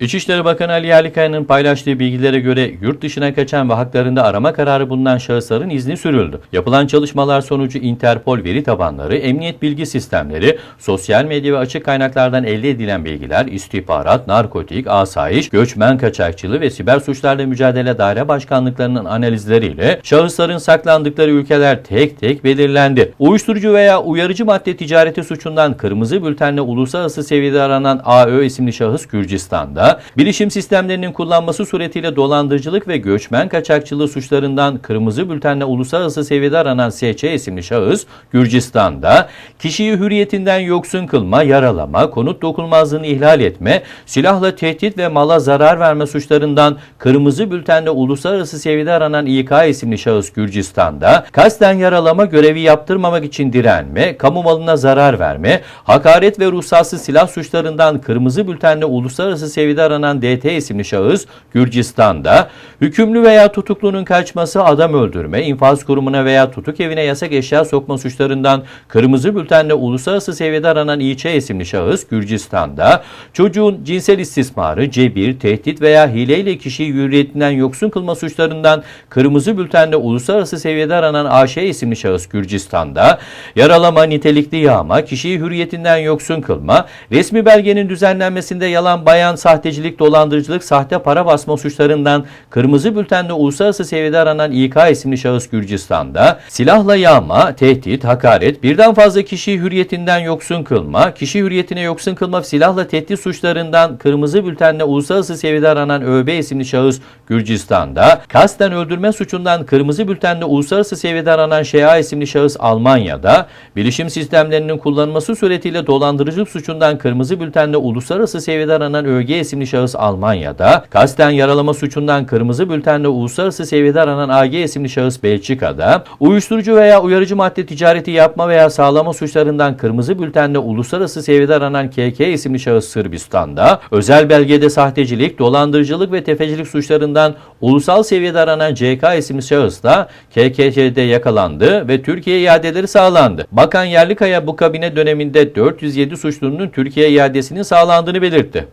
İçişleri Bakanı Ali Yerlikaya'nın paylaştığı bilgilere göre yurt dışına kaçan ve haklarında arama kararı bulunan şahısların izni sürüldü. Yapılan çalışmalar sonucu Interpol veri tabanları, emniyet bilgi sistemleri, sosyal medya ve açık kaynaklardan elde edilen bilgiler, istihbarat, narkotik, asayiş, göçmen kaçakçılığı ve siber suçlarla mücadele daire başkanlıklarının analizleriyle şahısların saklandıkları ülkeler tek tek belirlendi. Uyuşturucu veya uyarıcı madde ticareti suçundan kırmızı bültenle uluslararası seviyede aranan AÖ isimli şahıs Gürcistan'da, bilişim sistemlerinin kullanması suretiyle dolandırıcılık ve göçmen kaçakçılığı suçlarından kırmızı bültenle uluslararası seviyede aranan SC isimli şahıs Gürcistan'da, kişiyi hürriyetinden yoksun kılma, yaralama, konut dokunulmazlığını ihlal etme, silahla tehdit ve mala zarar verme suçlarından kırmızı bültenle uluslararası seviyede aranan İK isimli şahıs Gürcistan'da, kasten yaralama görevi yaptırmamak için direnme, kamu malına zarar verme, hakaret ve ruhsatsız silah suçlarından kırmızı bültenle uluslararası seviyede aranan DT isimli şahıs Gürcistan'da, hükümlü veya tutuklunun kaçması, adam öldürme, infaz kurumuna veya tutuk evine yasak eşya sokma suçlarından kırmızı bültenle uluslararası seviyede aranan İÇ isimli şahıs Gürcistan'da, çocuğun cinsel istismarı, cebir, tehdit veya hileyle kişiyi hürriyetinden yoksun kılma suçlarından kırmızı bültenle uluslararası seviyede aranan AŞ isimli şahıs Gürcistan'da, yaralama, nitelikli yağma, kişiyi hürriyetinden yoksun kılma, resmi belgenin düzenlenmesinde yalan bayan, sahtecilik, dolandırıcılık, sahte para basma suçlarından kırmızı bültenle uluslararası seviyede aranan İK isimli şahıs Gürcistan'da, silahla yağma, tehdit, hakaret, birden fazla kişiyi hürriyetinden yoksun kılma, kişi hürriyetine yoksun kılma, silahla tehdit suçlarından kırmızı bültenle uluslararası seviyede aranan ÖB isimli şahıs Gürcistan'da, kasten öldürme suçundan kırmızı bültenle uluslararası seviyede aranan ŞA isimli şahıs Almanya'da, bilişim sistemlerinin kullanılması suretiyle dolandırıcılık suçundan kırmızı bültenle uluslararası seviyede aranan ÖG isimli şahıs Almanya'da, kasten yaralama suçundan kırmızı bültenle uluslararası seviyede aranan AG isimli şahıs Belçika'da, uyuşturucu veya uyarıcı madde ticareti yapma veya sağlama suçlarından kırmızı bültenle uluslararası seviyede aranan KK isimli şahıs Sırbistan'da, özel belgede sahtecilik, dolandırıcılık ve tefecilik suçlarından ulusal seviyede aranan CK isimli şahıs da KKC'de yakalandı ve Türkiye iadeleri sağlandı. Bakan Yerlikaya bu kabine döneminde 407 suçlunun Türkiye iadesinin sağlandığını belirtti.